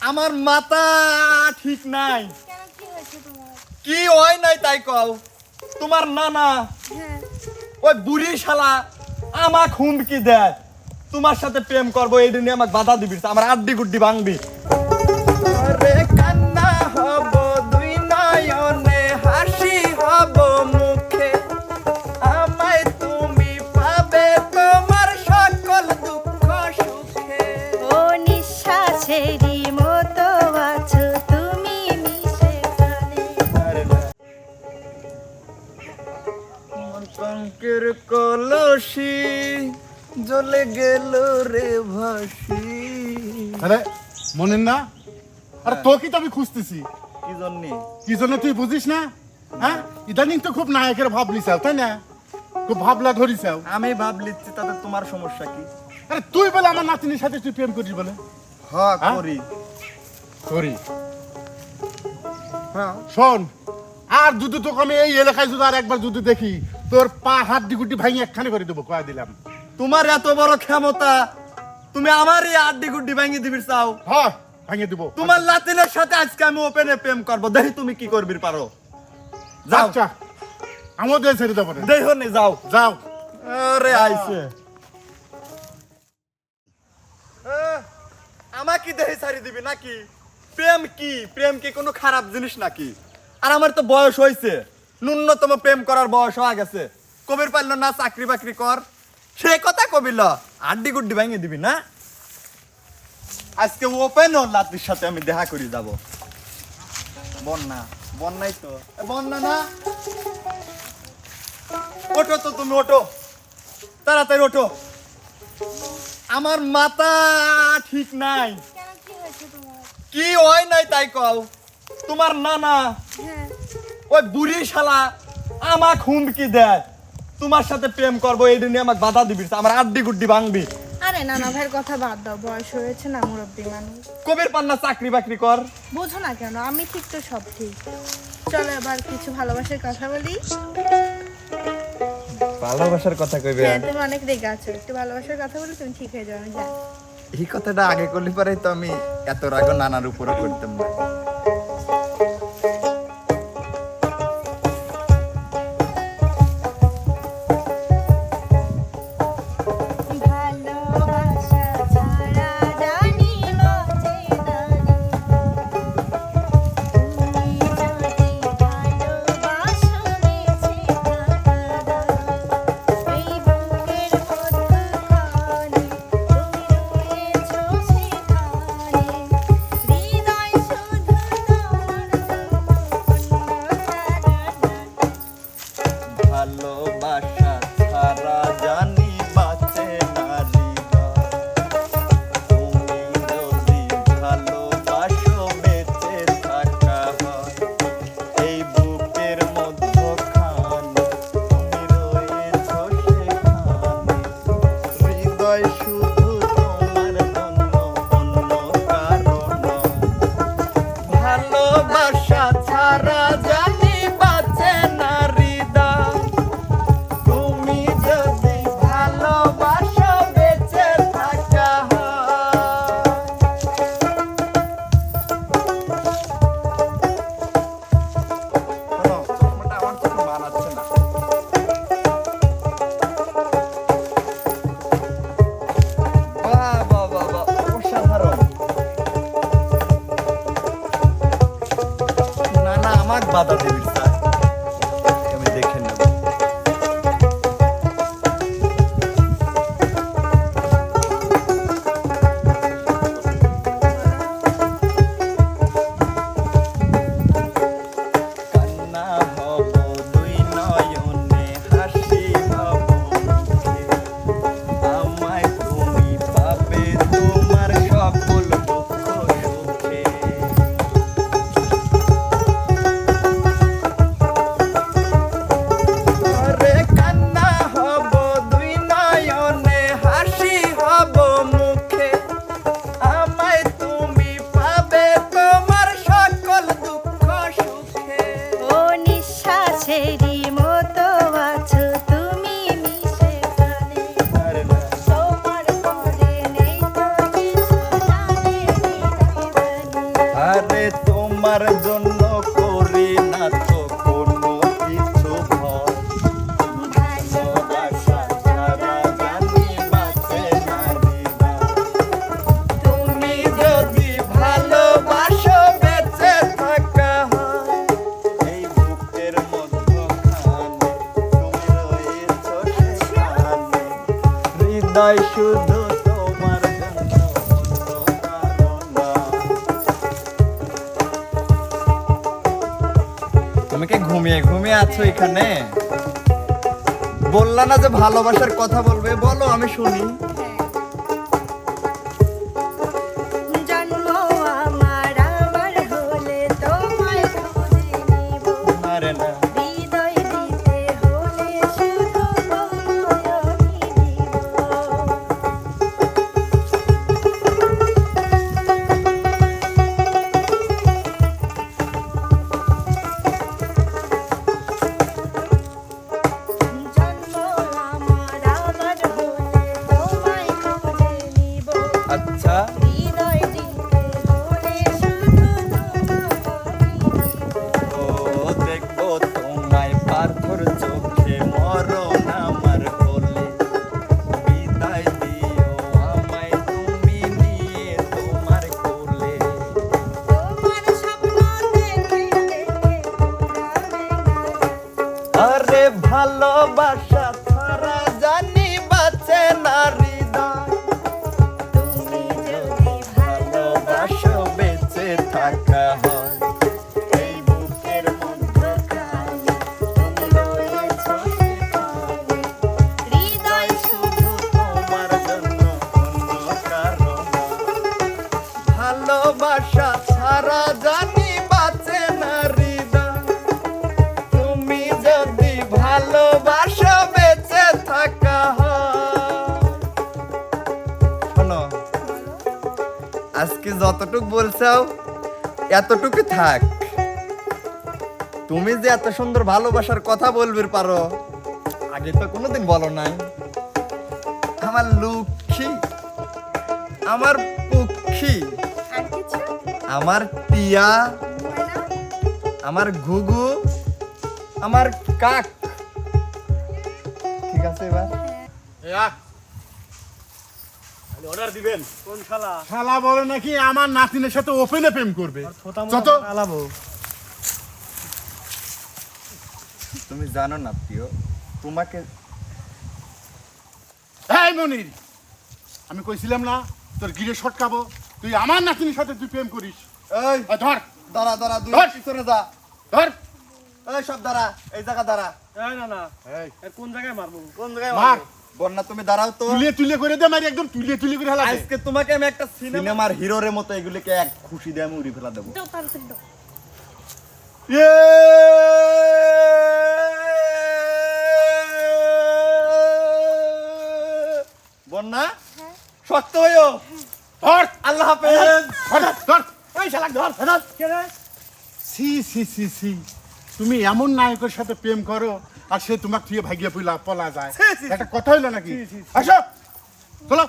আমার মাথা ঠিক নাই। কি হয় নাই তাই কল তোমার নানা, ওই বুড়ি শালা, আমাক হুমকি দেয়। তোমার সাথে প্রেম করব, এই দিনে আমাকে বাধা দিবি, আমার আড্ডি গুড্ডি ভাঙবি। কঙ্কের কলসি জ্বলে গেল রে ভাসি। আরে মনের না? আরে তোকে তো আমি খুঁজতেছি। কি জন্যে? কি জন্য তুই বুঝিস না? হ্যাঁ? ইদানিং তো খুব নায়কের ভাব লিসাও তাই না? খুব ভাবলা ধরিসাও আমি ভাব লিখছি তাতে তোমার সমস্যা কি? আরে তুই বলে আমার নাতিনের সাথে তুই প্রেম করিস বলে। হ্যাঁ হ্যাঁ? করি। করি। হ্যাঁ। শোন আর যদি তোকে আমি এই এলাকায় যদি আর একবার যদি দেখি তোর পা হাত ডিগুটি ভাঙি একখানে করে দেবো কয়া দিলাম। তোমার এত বড় ক্ষমতা তুমি আমারই আড্ডি গুড্ডি ভেঙে দিবি চাও? হ্যাঁ ভাঙিয়ে দেবো। তোমার লাতিনের সাথে আজকে আমি ওপেনে প্রেম করব। দেখি তুমি কি করবি পারো। যাও। আচ্ছা আমাদের ছেড়ে দেবো দেখো নি যাও। যাও। আরে আইছে আমাকে দেহে ছাড়ি দিবি নাকি? প্রেম কি? প্রেম কি কোনো খারাপ জিনিস নাকি? আর আমার তো বয়স হয়েছে ন্যূনতম প্রেম করার বয়স হয়ে গেছে। কবির পারল না চাকরি বাকরি কর। সে কথা কবিল আড্ডি গুড্ডি ভেঙে দিবি না? আজকে ওপেন ও লাতির সাথে আমি দেখা করি যাব। বন্যা বন্যাই তো। বন্যা না? ওঠো তো তুমি ওঠো। তাড়াতাড়ি ওঠো। আমার মাথা ঠিক নাই। কি কি হয় নাই তাই কও। তোমার নানা হ্যাঁ। ওই বুড়ি শালা আমাক হুমকি দেয় তোমার সাথে প্রেম করব এই দিনে আমাকে বাধা দিবি আমার আড্ডি গুড্ডি ভাঙবি। আরে নানা ভাইয়ের কথা বাদ দাও বয়স হয়েছে না মুরব্বী মানুষ। কবির পান্না চাকরি বাকরি কর। বোঝো না কেন আমি ঠিক তো সব ঠিক। চলো এবার কিছু ভালোবাসার কথা বলি। ভালোবাসার কথা কইবে। হ্যাঁ তুমি অনেক রেগে আছো একটু ভালোবাসার কথা বলি তুমি ঠিক হয়ে জানি এই কথাটা আগে করলে পারে তো আমি এত রাগ নানার উপরে করতাম না। ঘুমিয়ে ঘুমিয়ে আছো এখানে? বললা না যে ভালোবাসার কথা বলবে? বলো আমি শুনি। ভালোবাসা যতটুক বলছাও এতটুকু থাক। তুমি যে এত সুন্দর ভালোবাসার কথা বলবে পারো আগে তো কোনোদিন বলো নাই। আমার লক্ষ্মী আমার পক্ষী আমার টিয়া আমার ঘুঘু আমার কাক। ঠিক আছে এবার? অর্ডার দিবেন। কোন শালা? শালা বলে নাকি আমার নাতিনের সাথে ওপেনে প্রেম করবে। যত আলাবো তুমি জানো না প্রিয় তোমাকে এই মনির আমি কইছিলাম না তোর গিরে সটকাবো তুই আমার নাতিনের সাথে তুই প্রেম করিস। এই ধর। দাঁড়া দাঁড়া দুই ধর। পিছনে যা। ধর। এই সব দাঁড়া এই জায়গা দাঁড়া। এই না না। এই। কোন জায়গায় মারবো? কোন জায়গায় মার। বন্যা তুমি দাঁড়াও তো। তুলিয়ে তুলিয়ে করে দে মারি একদম তুলিয়ে তুলিয়ে করে হেলা আজকে তোমাকে আমি একটা সিনেমার হিরোর মতো এগুলিকে এক খুশি দিয়ে আমি উড়ি ফেলা দেবো। বন্যা শক্ত হইও। ধর। আল্লাহ হাফেজ। ধর ধর এই শালা ধর ধর। কে রে? সি সি সি সি তুমি এমন নায়কের সাথে প্রেম করো আর সে তোমাকে তুই ভাগিয়ে পলা পলা যায়। একটা কথা হইল নাকি। আসো চলো